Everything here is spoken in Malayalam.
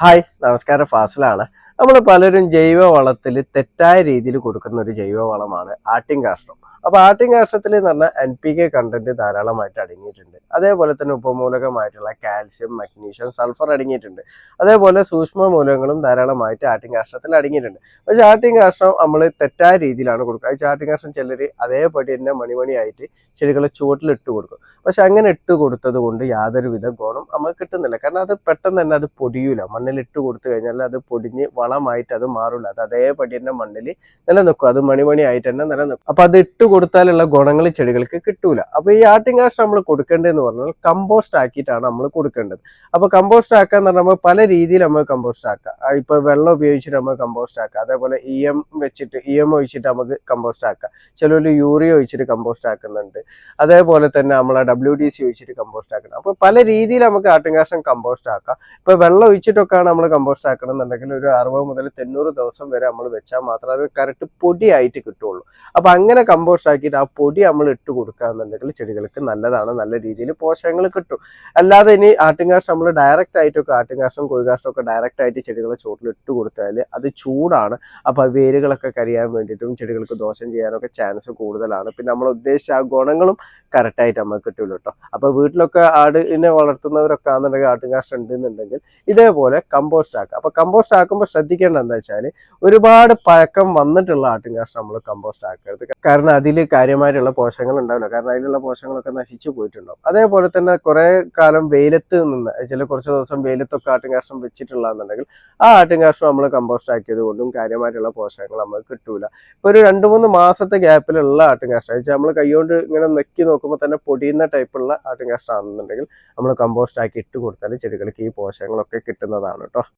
ഹായ് നമസ്കാരം. ഫാസിലാണ്. നമ്മൾ പലരും ജൈവ വളത്തിൽ തെറ്റായ രീതിയിൽ കൊടുക്കുന്ന ഒരു ജൈവ വളമാണ് ആട്ടിൻ കാഷ്ടം അപ്പൊ ആട്ടിൻ കാഷ്ടത്തിൽ എന്ന് പറഞ്ഞാൽ എൻ പി കെ കണ്ടന്റ് ധാരാളമായിട്ട് അടങ്ങിയിട്ടുണ്ട്. അതേപോലെ തന്നെ ഉപമൂലകമായിട്ടുള്ള കാൽസ്യം മഗ്നീഷ്യം സൾഫർ അടങ്ങിയിട്ടുണ്ട്. അതേപോലെ സൂക്ഷ്മ മൂലകങ്ങളും ധാരാളമായിട്ട് ആട്ടിൻ കാഷ്ടത്തിൽ അടങ്ങിയിട്ടുണ്ട്. പക്ഷെ ആട്ടിൻ കാഷ്ടം നമ്മൾ തെറ്റായ രീതിയിലാണ് കൊടുക്കുക. ഈ ആട്ടിൻ കാഷ്ടം ചിലർ അതേപടി തന്നെ മണിമണിയായിട്ട് ചെടികളെ ചുവട്ടിലിട്ട് കൊടുക്കും. പക്ഷെ അങ്ങനെ ഇട്ട് കൊടുത്തത് കൊണ്ട് യാതൊരുവിധ ഗുണം നമുക്ക് കിട്ടുന്നില്ല. കാരണം അത് പെട്ടെന്ന് തന്നെ അത് പൊടിയൂല. മണ്ണിൽ ഇട്ട് കൊടുത്തു കഴിഞ്ഞാൽ അത് പൊടിഞ്ഞ് വളമായിട്ട് അത് മാറില്ല അത് അതേപടി തന്നെ മണ്ണിൽ നിലനിൽക്കും. അത് മണിമണി ആയിട്ട് തന്നെ നിലനിൽക്കും. അപ്പൊ അത് ഇട്ട് കൊടുത്താലുള്ള ഗുണങ്ങൾ ചെടികൾക്ക് കിട്ടൂല. അപ്പൊ ഈ ആട്ടിങ്കാഷ്ടം നമ്മൾ കൊടുക്കേണ്ടതെന്ന് പറഞ്ഞാൽ കമ്പോസ്റ്റ് ആക്കിയിട്ടാണ് നമ്മൾ കൊടുക്കേണ്ടത്. അപ്പൊ കമ്പോസ്റ്റ് ആക്കാൻ പറഞ്ഞാൽ പല രീതിയിൽ നമ്മൾ കമ്പോസ്റ്റ് ആക്കാം. ഇപ്പൊ വെള്ളം ഉപയോഗിച്ചിട്ട് നമ്മൾ കമ്പോസ്റ്റ് ആക്കാം. അതേപോലെ ഇ എം വെച്ചിട്ട് ഇ എം ഒഴിച്ചിട്ട് നമുക്ക് കമ്പോസ്റ്റ് ആക്കാം. ചിലർ യൂറിയ ഒഴിച്ചിട്ട് കമ്പോസ്റ്റ് ആക്കുന്നുണ്ട്. അതേപോലെ തന്നെ നമ്മൾ ഡബ്ല്യു ഡി സി ഒഴിച്ചിട്ട് കമ്പോസ്റ്റ് ആക്കണം അപ്പൊ പല രീതിയിൽ നമുക്ക് ആട്ടിങ്കാഷം കമ്പോസ്റ്റ് ആക്കാം. ഇപ്പൊ വെള്ളം ഒഴിച്ചിട്ടൊക്കെയാണ് നമ്മൾ കമ്പോസ്റ്റ് ആക്കണം എന്നുണ്ടെങ്കിൽ ഒരു അറുപത് മുതൽ തൊണ്ണൂറ് ദിവസം വരെ നമ്മൾ വെച്ചാൽ മാത്രമേ അത് കറക്റ്റ് പൊടിയായിട്ട് കിട്ടുള്ളൂ അപ്പൊ അങ്ങനെ കമ്പോസ്റ്റ് ആക്കിയിട്ട് ആ പൊടി നമ്മൾ ഇട്ട് കൊടുക്കുകയാണെന്നുണ്ടെങ്കിൽ ചെടികൾക്ക് നല്ലതാണ് നല്ല രീതിയിൽ പോഷകങ്ങൾ കിട്ടും. അല്ലാതെ ഇനി ആട്ടിൻകാഷ്ടം നമ്മൾ ഡയറക്റ്റ് ആയിട്ടൊക്കെ ആട്ടിൻകാഷ്ടം ഒക്കെ ഡയറക്റ്റ് ആയിട്ട് ചെടികളെ ചോട്ടിൽ ഇട്ട് കൊടുത്താൽ അത് ചൂടാണ്. അപ്പൊ ആ വേരുകളൊക്കെ കരിയാൻ വേണ്ടിയിട്ടും ചെടികൾക്ക് ദോഷം ചെയ്യാനൊക്കെ ചാൻസ് കൂടുതലാണ്. പിന്നെ നമ്മൾ ഉദ്ദേശിച്ച ആ ഗുണങ്ങളും കറക്റ്റ് ആയിട്ട് നമുക്ക് കിട്ടുള്ളൂ കേട്ടോ അപ്പൊ വീട്ടിലൊക്കെ ആടിനെ വളർത്തുന്നവരൊക്കെ ആണെന്നുണ്ടെങ്കിൽ ആട്ടുകാഷ്ടം ഉണ്ടെന്നുണ്ടെങ്കിൽ ഇതേപോലെ കമ്പോസ്റ്റ് ആക്കുക അപ്പോൾ കമ്പോസ്റ്റ് ആക്കുമ്പോൾ ശ്രദ്ധിക്കേണ്ടത് എന്താ വെച്ചാൽ ഒരുപാട് പഴക്കം വന്നിട്ടുള്ള ആട്ടുകാഷ്ടം നമ്മൾ കമ്പോസ്റ്റ് ആക്കരുത്. കാരണം അതിൽ കാര്യമായിട്ടുള്ള പോഷകങ്ങൾ ഉണ്ടാവില്ല. കാരണം അതിലുള്ള പോഷകങ്ങളൊക്കെ നശിച്ചു പോയിട്ടുണ്ടാവും. അതേപോലെ തന്നെ കുറേ കാലം വെയിലത്ത് നിന്ന് ചില കുറച്ച് ദിവസം വെയിലത്തൊക്കെ ആട്ടുകാഷ്ടം വെച്ചിട്ടുള്ളതെന്നുണ്ടെങ്കിൽ ആ ആട്ടുകാഷ്ടം നമ്മൾ കമ്പോസ്റ്റ് ആക്കിയത് കൊണ്ടും കാര്യമായിട്ടുള്ള പോഷകങ്ങൾ നമുക്ക് കിട്ടൂല. ഇപ്പൊ ഒരു രണ്ട് മൂന്ന് മാസത്തെ ഗ്യാപ്പിലുള്ള ആട്ടുകാഷ്ടം നമ്മൾ കൈകൊണ്ട് ഇങ്ങനെ നെക്കി നോക്കുമ്പോൾ തന്നെ പൊടിയുന്ന ടൈപ്പുള്ള ആട്ടിൻ കഷ്ടമാണെന്നുണ്ടെങ്കിൽ നമ്മൾ കമ്പോസ്റ്റ് ആക്കി ഇട്ട് കൊടുത്താൽ ചെടികൾക്ക് ഈ പോഷകങ്ങളൊക്കെ കിട്ടുന്നതാണ് കേട്ടോ